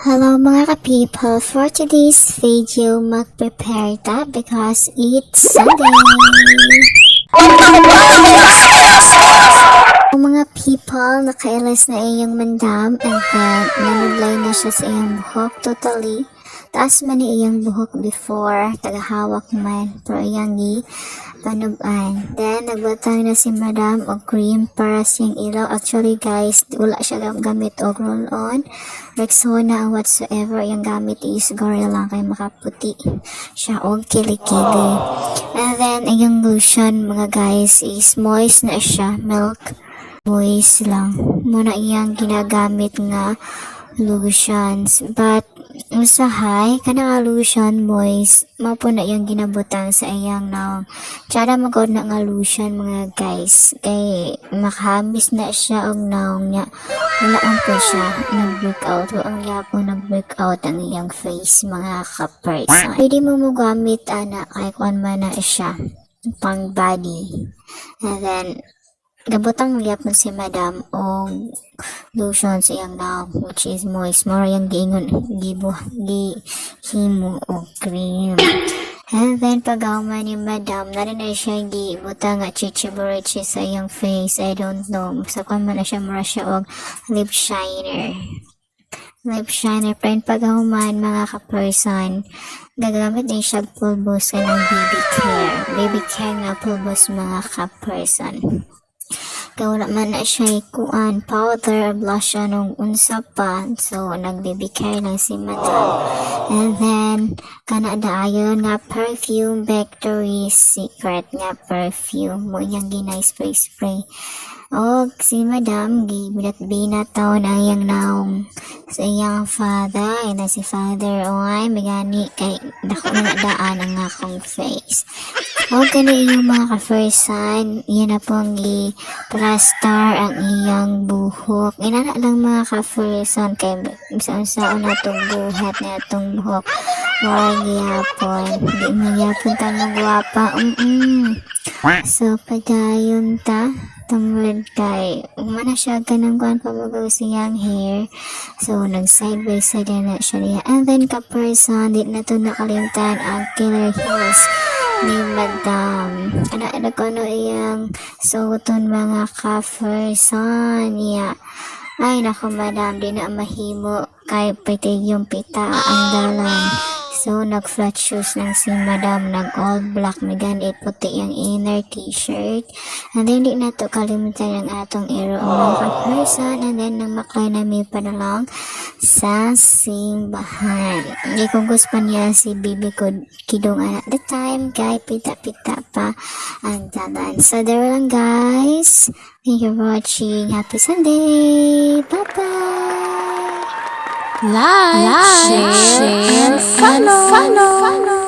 Hello mga ka-people, for today's video, mag-prepare ta because it's Sunday! Ang mga people, nakailas na iyang mandam and then nanublay na siya sa iyang buhok totally. Taas man iyang buhok before, tagahawak man, pero iyang gi panuban. Then, nagbutang na si madam og cream para siyang ilaw. Actually guys, wala siya gam- gamit og roll-on. Rexona whatsoever, yung gamit is Gorilla lang kay makaputi siya og kilikili. And then, yung lotion mga guys is moist na siya, milk moist lang. Muna iyang ginagamit nga lotions. But, usahay, kana nga lotion moist, mapo na iyang ginabutang sa iyang naong. Tsara magod na nga lotion mga guys. Kay makahamis na siya og naong niya. Ang po siya nag-breakout. Ang yapo nag-breakout ang iyang face mga ka-person. Pwede mo mo gamit ana kay kung man na siya pang body. And then, Gabutang gyapon si madam og lotion sa iyang naong which is moist. Mora yung giingon, gibo, gi, himo o cream. And then pag-auma ni madam, na rin na siya gibutang nga chichiburichi sa iyang face. I don't know. Sa kwan man na siya, mura siya og lip shiner. Lip shiner. Pero pag-ahuman mga ka-person, gagamit din siya pulbos ka ng baby care. Baby care nga pulbos mga ka-person wala man na siya kuan powder blush anong unsa pa. So nagbibigay lang si madam. And then kana daayon nga perfume Victoria's Secret nga perfume. Mo yang ginay spray spray. Og si madam gibilat binataw na iyang naong sa iyang father. Na si father o ay megani kay dako na daan ang akong face o kani iyong mga ka-firsan yan na po ang i-plaster ang iyang buhok. Inana lang mga ka-firsan kay saan-saan na itong buhat na itong buhok. Wala gyapon di magyapon ta magwapa. Mm -mm. So, padayon ta, tungod kay, umana siya ganang kuhan pamagaw siyang hair. So, nag side by side na siya niya. And then, ka-person, di na to nakalimtan ang killer heels ni Madam. Ano ko ano iyang suoton mga ka-person niya. Ay, nako Madam, di na mahimo kay pitig yung pita ang dalan. So, nag-flat shoes lang si Madam, nag-all black, may ganit puti yung inner t-shirt. And then, di na to kalimutan yung atong iro o mga person. And then, nang maklay na may padalong sa simbahan. Hindi ko gusto niya si Bibi ko kidong at the time, kay pita-pita pa ang dalan. So, there lang guys. Thank you for watching. Happy Sunday! Bye-bye! Like, share, and follow. follow.